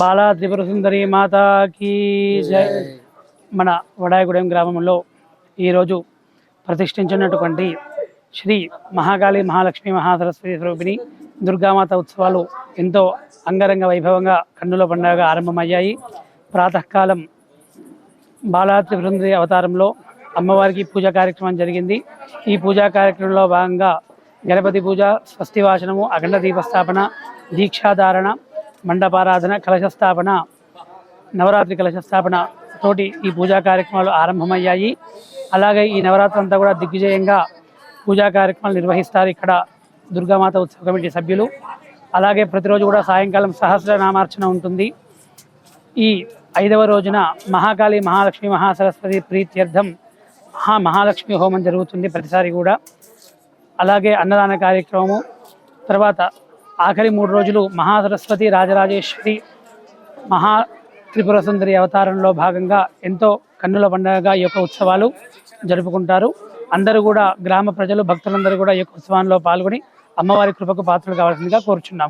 బాలా త్రిపుర సుందరి మాతాకి జై. మన వడాయగూడెం గ్రామంలో ఈరోజు ప్రతిష్ఠించినటువంటి శ్రీ మహాకాళి మహాలక్ష్మి మహాసరస్వతి స్వరూపిణి దుర్గామాత ఉత్సవాలు ఎంతో అంగరంగ వైభవంగా కన్నుల పండుగ ఆరంభమయ్యాయి. ప్రాతకాలం బాలా త్రిపురంధరి అవతారంలో అమ్మవారికి పూజా కార్యక్రమం జరిగింది. ఈ పూజా కార్యక్రమంలో భాగంగా గణపతి పూజ స్వస్తి వాచనము అఖండ దీపస్థాపన దీక్షాధారణ మండపారాధన కలశస్థాపన నవరాత్రి కలశస్థాపన తోటి ఈ పూజా కార్యక్రమాలు ఆరంభమయ్యాయి. అలాగే ఈ నవరాత్రి అంతా కూడా దిగ్విజయంగా పూజా కార్యక్రమాలు నిర్వహిస్తారు ఇక్కడ దుర్గామాత ఉత్సవ కమిటీ సభ్యులు. అలాగే ప్రతిరోజు కూడా సాయంకాలం సహస్రనామార్చన ఉంటుంది. ఈ ఐదవ రోజున మహాకాళి మహాలక్ష్మి మహాసరస్వతి ప్రీత్యర్థం మహా మహాలక్ష్మి హోమం జరుగుతుంది ప్రతిసారి కూడా. అలాగే అన్నదాన కార్యక్రమము తర్వాత ఆఖరి మూడు రోజులు మహాసరస్వతి రాజరాజేశ్వరి మహా త్రిపుర సుందరి అవతారంలో భాగంగా ఎంతో కన్నుల పండుగగా ఈ యొక్క ఉత్సవాలు జరుపుకుంటారు. అందరూ కూడా గ్రామ ప్రజలు భక్తులందరూ కూడా ఈ యొక్క ఉత్సవాల్లో పాల్గొని అమ్మవారి కృపకు పాత్రలు కావాల్సిందిగా కోరుచున్నాము.